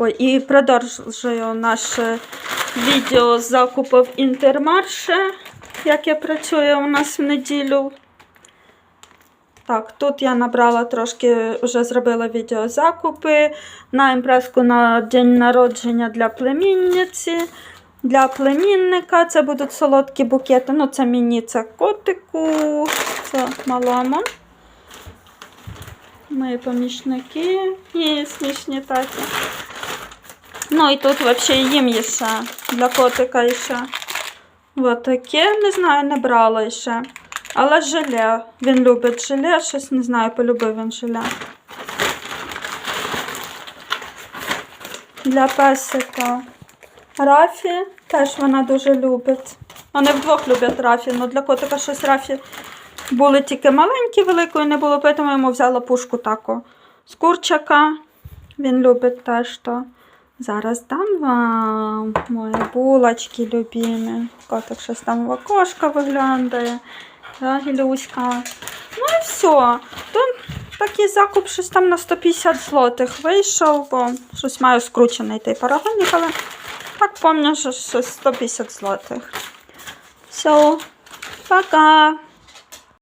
Ой, і продовжую наше відео з закупів інтермарше, яке працює у нас в неділю. Так, тут я набрала трошки, вже зробила відео закупи на імпреску на день народження для племінниці. Для племінника це будуть солодкі букети. Ну, це мені, це котику, це малому. Мої помічники і смішні такі. Ну і тут взагалі їм є ще для котика ще. Вот таке, не знаю, не брала ще. Але желе. Він любить желе, щось не знаю, полюбив він желе. Для песика Рафі теж вона дуже любить. Вони вдвох люблять Рафі, але для котика щось Рафі були тільки маленькі, великої не було, тому йому взяла пушку таку. З курчака він любить теж то. Зараз дам вам мої булочки любимі. Котик щось там в окошко виглядає. Да, Гілюська. Ну і все. То такий закуп щось там на 150 злотих вийшов, бо щось маю скручений той парагонник, але так пам'ятаю, що щось 150 злотих. Все, пока.